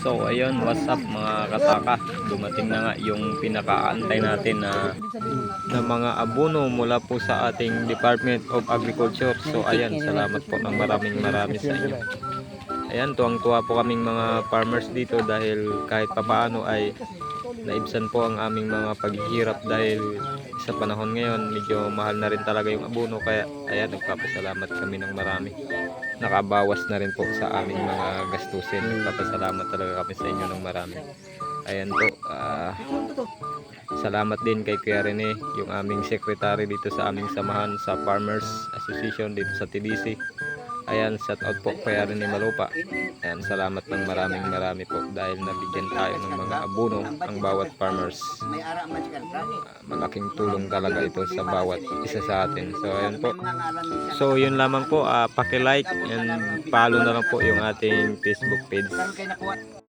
So ayun, what's up mga kasaka? Dumating na nga yung pinakaantay natin na, na mga abono mula po sa ating Department of Agriculture. So ayan, salamat po ng maraming maraming sa inyo. Ayan, tuwang-tuwa po kaming mga farmers dito dahil kahit papaano ay naibsan po ang aming mga paghihirap dahil sa panahon ngayon medyo mahal na rin talaga yung abono kaya ayan nagpapasalamat kami ng marami. Nakabawas na rin po sa aming mga gastusin. Nagpapasalamat talaga kami sa inyo ng marami. Ayan po ah, salamat din kay Kuya Rene yung aming secretary dito sa aming samahan sa Farmers Association dito sa TDC ayan shout out po kay Rene Malupa ayan salamat ng maraming marami po dahil nabigyan tayo ng mga abono ang bawat farmers. Ah, malaking tulong talaga ito sa bawat isa sa atin so ayan po ni. So yun lamang po, ah, paki-like and follow na lang po yung ating Facebook page.